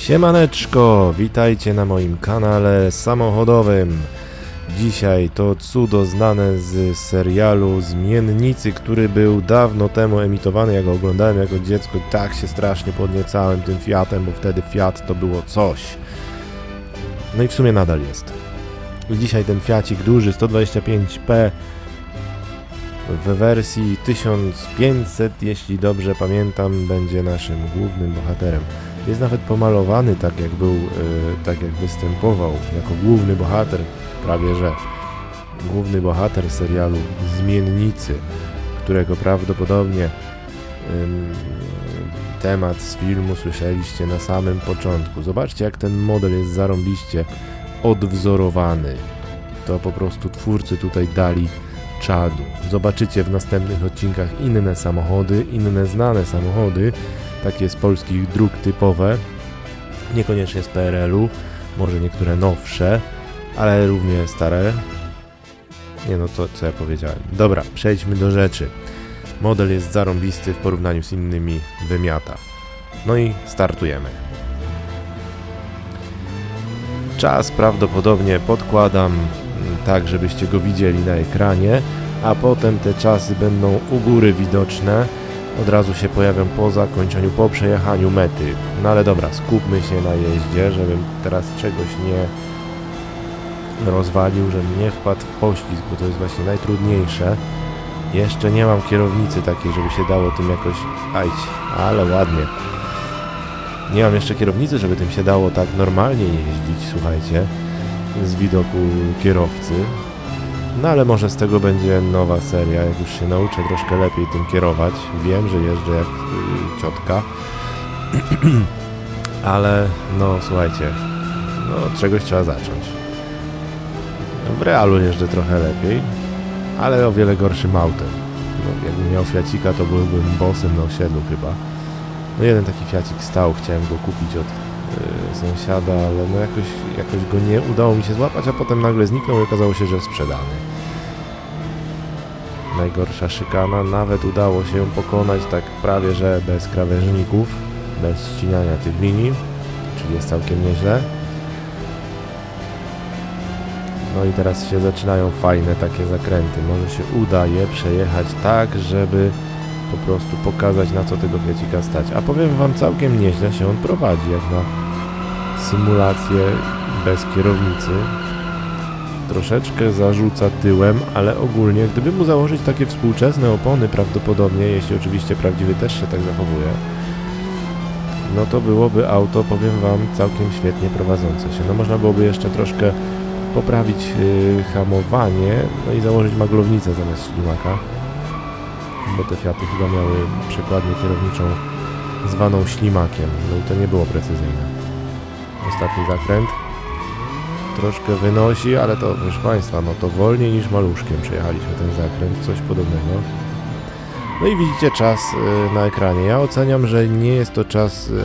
Siemaneczko, witajcie na moim kanale samochodowym. Dzisiaj to cudo znane z serialu Zmiennicy, który był dawno temu emitowany. Ja go oglądałem jako dziecko i tak się strasznie podniecałem tym Fiatem, bo wtedy Fiat to było coś. No i w sumie nadal jest. Dzisiaj ten Fiacik duży 125p w wersji 1500, jeśli dobrze pamiętam, będzie naszym głównym bohaterem. Jest nawet pomalowany tak jak był, e, tak jak występował jako główny bohater, prawie że główny bohater serialu Zmiennicy, którego prawdopodobnie temat z filmu słyszeliście na samym początku. Zobaczcie jak ten model jest zarąbiście odwzorowany. To po prostu twórcy tutaj dali czadu. Zobaczycie w następnych odcinkach inne samochody, inne znane samochody, takie z polskich dróg typowe, niekoniecznie z PRL-u, może niektóre nowsze, ale równie stare. Nie no, to co ja powiedziałem. Dobra, przejdźmy do rzeczy. Model jest zarąbisty w porównaniu z innymi wymiata. No i startujemy. Czas prawdopodobnie podkładam mm, tak, żebyście go widzieli na ekranie, a potem te czasy będą u góry widoczne. Od razu się pojawią po zakończeniu, po przejechaniu mety. No ale dobra, skupmy się na jeździe, żebym teraz czegoś nie rozwalił, żebym nie wpadł w poślizg, bo to jest właśnie najtrudniejsze. Jeszcze nie mam kierownicy takiej, żeby się dało tym jakoś... Ajć, ale ładnie. Nie mam jeszcze kierownicy, żeby tym się dało tak normalnie jeździć, słuchajcie, z widoku kierowcy. No ale może z tego będzie nowa seria, jak już się nauczę troszkę lepiej tym kierować. Wiem, że jeżdżę jak y, ciotka. ale no słuchajcie, no czegoś trzeba zacząć. W realu jeżdżę trochę lepiej, ale o wiele gorszym autem. No, jakbym miał Fiacika, to byłbym bossem na osiedlu chyba. No jeden taki Fiacik stał, chciałem go kupić od sąsiada, ale no jakoś, jakoś go nie udało mi się złapać, a potem nagle zniknął i okazało się, że sprzedany. Najgorsza szykana, nawet udało się pokonać tak prawie, że bez krawężników, bez ścinania tych linii, czyli jest całkiem nieźle. No i teraz się zaczynają fajne takie zakręty. Może się uda je przejechać tak, żeby po prostu pokazać na co tego Fiacika stać. A powiem wam całkiem nieźle się on prowadzi, jak na symulację bez kierownicy. Troszeczkę zarzuca tyłem, ale ogólnie gdyby mu założyć takie współczesne opony prawdopodobnie, jeśli oczywiście prawdziwy też się tak zachowuje, no to byłoby auto, powiem wam, całkiem świetnie prowadzące się. No można byłoby jeszcze troszkę poprawić yy, hamowanie, no i założyć maglownicę zamiast ślimaka bo te Fiaty chyba miały przekładnię kierowniczą zwaną ślimakiem, no i to nie było precyzyjne. Ostatni zakręt troszkę wynosi, ale to, proszę Państwa, no to wolniej niż maluszkiem przejechaliśmy ten zakręt, coś podobnego. No i widzicie czas y, na ekranie. Ja oceniam, że nie jest to czas y,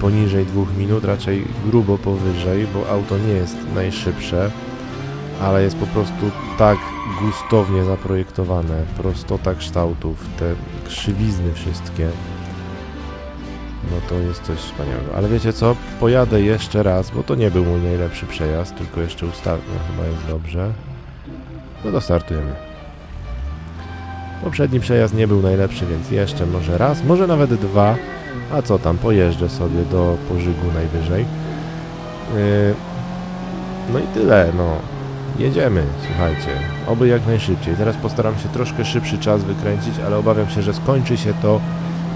poniżej 2 minut, raczej grubo powyżej, bo auto nie jest najszybsze ale jest po prostu tak gustownie zaprojektowane, prostota kształtów, te krzywizny wszystkie. No to jest coś wspaniałego. Ale wiecie co? Pojadę jeszcze raz, bo to nie był mój najlepszy przejazd, tylko jeszcze ustawię, no chyba jest dobrze. No to startujemy. Poprzedni przejazd nie był najlepszy, więc jeszcze może raz, może nawet dwa. A co tam, pojeżdżę sobie do pożygu najwyżej. Yy, no i tyle, no. Jedziemy, słuchajcie, oby jak najszybciej. Teraz postaram się troszkę szybszy czas wykręcić, ale obawiam się, że skończy się to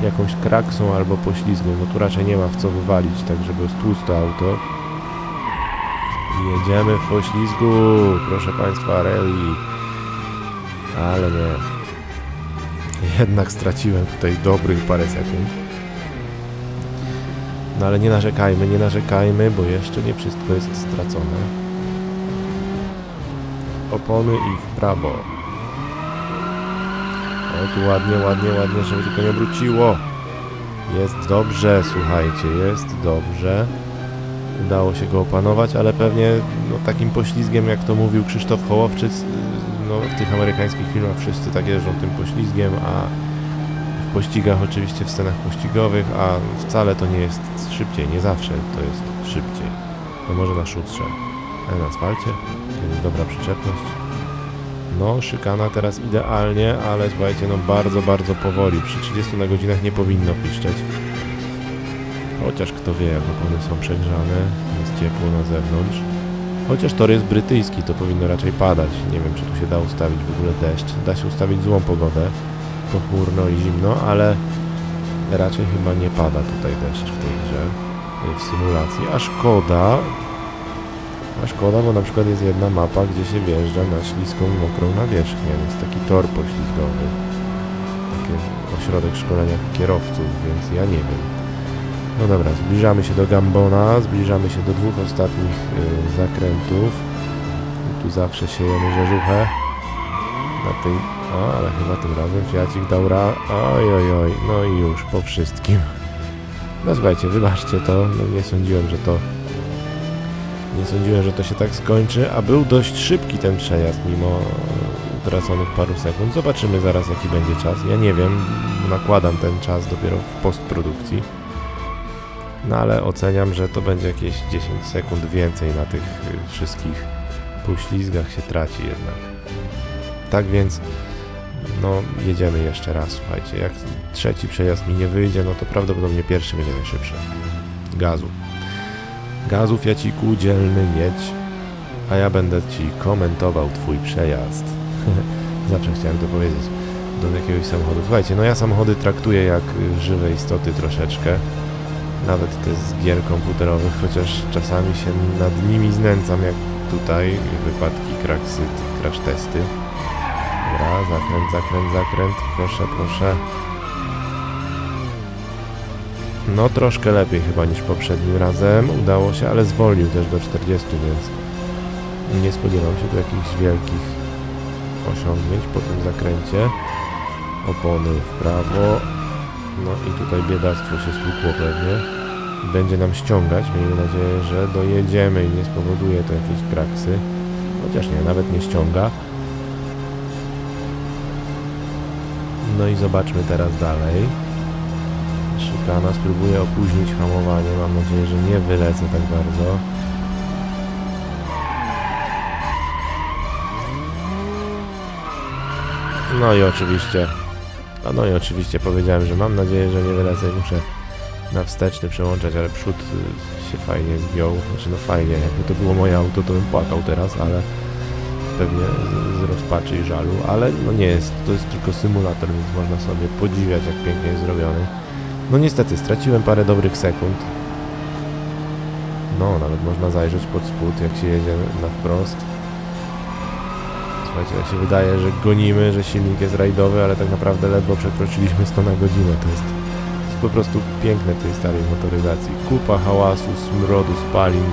jakąś kraksą albo poślizgiem. No tu raczej nie ma w co wywalić, tak żeby stłuc auto. Jedziemy w poślizgu, proszę Państwa, rally. Ale nie. Jednak straciłem tutaj dobrych parę sekund. No ale nie narzekajmy, nie narzekajmy, bo jeszcze nie wszystko jest stracone opony i w prawo. O, tu ładnie, ładnie, ładnie, żeby tylko nie wróciło. Jest dobrze, słuchajcie, jest dobrze. Udało się go opanować, ale pewnie no, takim poślizgiem, jak to mówił Krzysztof Hołowczyc, no, w tych amerykańskich filmach wszyscy tak jeżdżą tym poślizgiem, a w pościgach, oczywiście w scenach pościgowych, a wcale to nie jest szybciej, nie zawsze to jest szybciej. No może na szutrze, na asfalcie, to jest dobra przyczepność. No, szykana teraz idealnie, ale słuchajcie, no bardzo, bardzo powoli. Przy 30 na godzinach nie powinno piszczeć. Chociaż kto wie, jak opony są przegrzane, jest ciepło na zewnątrz. Chociaż tor jest brytyjski, to powinno raczej padać. Nie wiem, czy tu się da ustawić w ogóle deszcz. Da się ustawić złą pogodę, pochmurno i zimno, ale raczej chyba nie pada tutaj deszcz w tej grze, y, w symulacji. A szkoda, a szkoda, bo na przykład jest jedna mapa, gdzie się wjeżdża na śliską i mokrą nawierzchnię. Jest taki tor poślizgowy. Taki ośrodek szkolenia kierowców, więc ja nie wiem. No dobra, zbliżamy się do Gambona, zbliżamy się do dwóch ostatnich y, zakrętów. Tu zawsze siejemy rzeżuchę. Na tej... O, ale chyba tym razem Fiacik dał ra... Oj, oj, oj, no i już, po wszystkim. No słuchajcie, wybaczcie to, no nie sądziłem, że to... Nie sądziłem, że to się tak skończy, a był dość szybki ten przejazd, mimo utraconych paru sekund. Zobaczymy zaraz, jaki będzie czas. Ja nie wiem, nakładam ten czas dopiero w postprodukcji. No ale oceniam, że to będzie jakieś 10 sekund więcej na tych y, wszystkich poślizgach się traci jednak. Tak więc, no jedziemy jeszcze raz, słuchajcie. Jak trzeci przejazd mi nie wyjdzie, no to prawdopodobnie pierwszy będzie najszybszy. Gazu. Gazu, Fiaciku, dzielny, jedź. A ja będę Ci komentował Twój przejazd. Zawsze chciałem to powiedzieć. Do jakiegoś samochodu. Słuchajcie, no ja samochody traktuję jak żywe istoty troszeczkę nawet te z gier komputerowych, chociaż czasami się nad nimi znęcam, jak tutaj wypadki, kraksy, crash testy. Dobra, zakręt, zakręt, zakręt, proszę, proszę. No troszkę lepiej chyba niż poprzednim razem, udało się, ale zwolnił też do 40, więc nie spodziewam się tu jakichś wielkich osiągnięć po tym zakręcie. Opony w prawo, no i tutaj biedactwo się stłukło pewnie. Będzie nam ściągać, miejmy nadzieję, że dojedziemy i nie spowoduje to jakieś kraksy. Chociaż nie, nawet nie ściąga. No i zobaczmy teraz dalej. Szykana spróbuję opóźnić hamowanie. Mam nadzieję, że nie wylecę tak bardzo. No i oczywiście a no i oczywiście powiedziałem, że mam nadzieję, że nie wylecę i muszę na wsteczny przełączać, ale przód y, się fajnie zgiął. Znaczy no fajnie, jakby to było moje auto, to bym płakał teraz, ale pewnie z, z rozpaczy i żalu, ale no nie jest, to jest tylko symulator, więc można sobie podziwiać, jak pięknie jest zrobiony. No niestety, straciłem parę dobrych sekund. No, nawet można zajrzeć pod spód, jak się jedzie na wprost. Słuchajcie, tak się wydaje, że gonimy, że silnik jest rajdowy, ale tak naprawdę ledwo przekroczyliśmy 100 na godzinę. To jest, to jest po prostu piękne tej starej motoryzacji. Kupa hałasu, smrodu, spalin,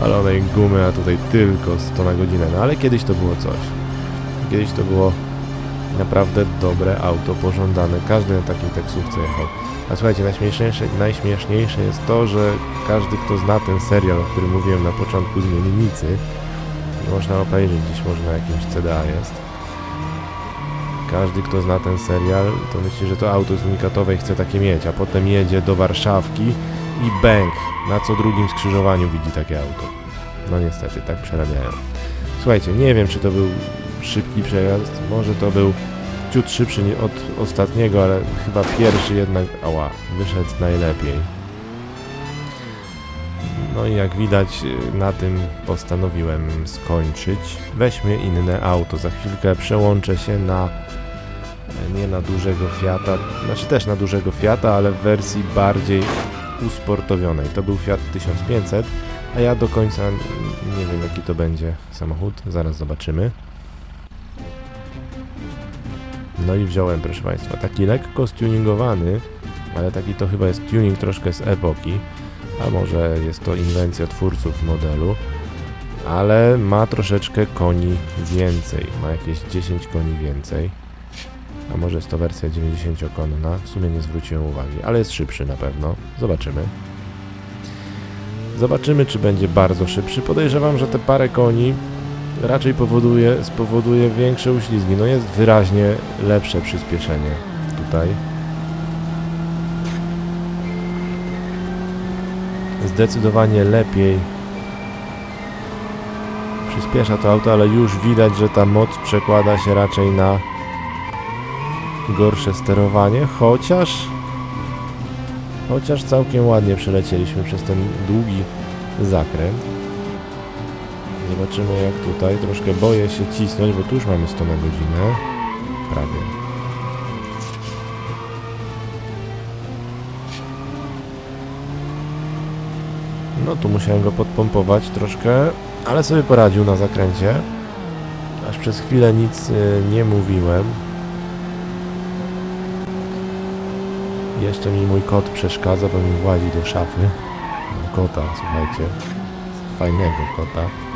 palonej gumy, a tutaj tylko 100 na godzinę. No ale kiedyś to było coś. Kiedyś to było naprawdę dobre auto, pożądane. Każdy na takiej taksówce jechał. A słuchajcie, najśmieszniejsze, najśmieszniejsze jest to, że każdy, kto zna ten serial, o którym mówiłem na początku, Zmiennicy, można obejrzeć gdzieś może na jakimś CDA jest. Każdy, kto zna ten serial, to myśli, że to auto jest unikatowe i chce takie mieć, a potem jedzie do Warszawki i bęk, na co drugim skrzyżowaniu widzi takie auto. No niestety, tak przerabiają. Słuchajcie, nie wiem, czy to był szybki przejazd, może to był ciut szybszy od ostatniego, ale chyba pierwszy jednak, ała, wyszedł najlepiej. No i jak widać, na tym postanowiłem skończyć. Weźmy inne auto. Za chwilkę przełączę się na nie na dużego Fiata, znaczy też na dużego Fiata, ale w wersji bardziej usportowionej. To był Fiat 1500, a ja do końca nie wiem jaki to będzie samochód. Zaraz zobaczymy. No i wziąłem, proszę Państwa, taki lekko stuningowany, ale taki to chyba jest tuning troszkę z epoki a może jest to inwencja twórców modelu, ale ma troszeczkę koni więcej, ma jakieś 10 koni więcej, a może jest to wersja 90-konna, w sumie nie zwróciłem uwagi, ale jest szybszy na pewno, zobaczymy. Zobaczymy, czy będzie bardzo szybszy. Podejrzewam, że te parę koni raczej powoduje, spowoduje większe uślizgi. No jest wyraźnie lepsze przyspieszenie tutaj. Zdecydowanie lepiej przyspiesza to auto, ale już widać, że ta moc przekłada się raczej na gorsze sterowanie, chociaż chociaż całkiem ładnie przelecieliśmy przez ten długi zakręt. Zobaczymy jak tutaj. Troszkę boję się cisnąć, bo tu już mamy 100 na godzinę. Prawie. No tu musiałem go podpompować troszkę, ale sobie poradził na zakręcie. Aż przez chwilę nic y, nie mówiłem. Jeszcze mi mój kot przeszkadza, bo mi włazi do szafy. Mam kota, słuchajcie. Fajnego kota.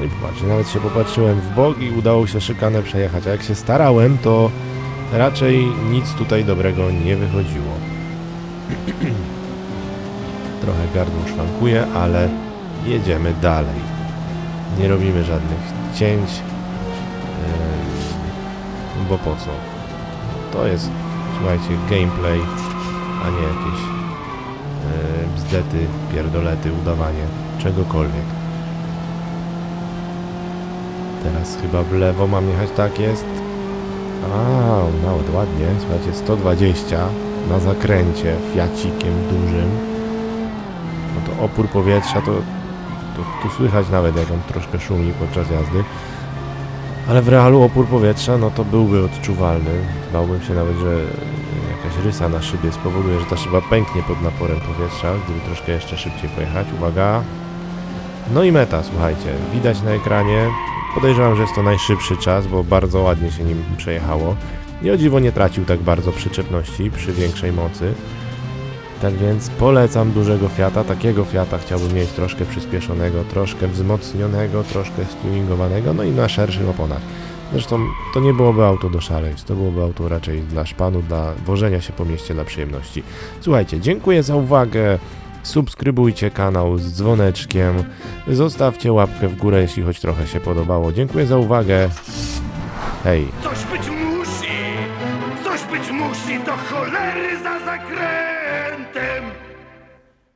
No i popatrzcie, nawet się popatrzyłem w bok i udało się szykanę przejechać. A jak się starałem, to raczej nic tutaj dobrego nie wychodziło. Trochę gardło szwankuje, ale jedziemy dalej. Nie robimy żadnych cięć, yy, bo po co? To jest, słuchajcie, gameplay, a nie jakieś yy, bzdety, pierdolety, udawanie czegokolwiek. Teraz chyba w lewo mam jechać, tak jest. A, nawet ładnie, słuchajcie, 120 na zakręcie, fiacikiem dużym. No to opór powietrza to, tu słychać nawet jak on troszkę szumi podczas jazdy. Ale w realu opór powietrza, no to byłby odczuwalny. Bałbym się nawet, że jakaś rysa na szybie spowoduje, że ta szyba pęknie pod naporem powietrza, gdyby troszkę jeszcze szybciej pojechać. Uwaga. No i meta, słuchajcie. Widać na ekranie. Podejrzewam, że jest to najszybszy czas, bo bardzo ładnie się nim przejechało. I o dziwo nie tracił tak bardzo przyczepności przy większej mocy. Tak więc polecam dużego Fiata. Takiego Fiata chciałbym mieć troszkę przyspieszonego, troszkę wzmocnionego, troszkę stuningowanego, no i na szerszych oponach. Zresztą to nie byłoby auto do szaleństw, to byłoby auto raczej dla szpanu, dla wożenia się po mieście, dla przyjemności. Słuchajcie, dziękuję za uwagę. Subskrybujcie kanał z dzwoneczkiem. Zostawcie łapkę w górę, jeśli choć trochę się podobało. Dziękuję za uwagę. Hej.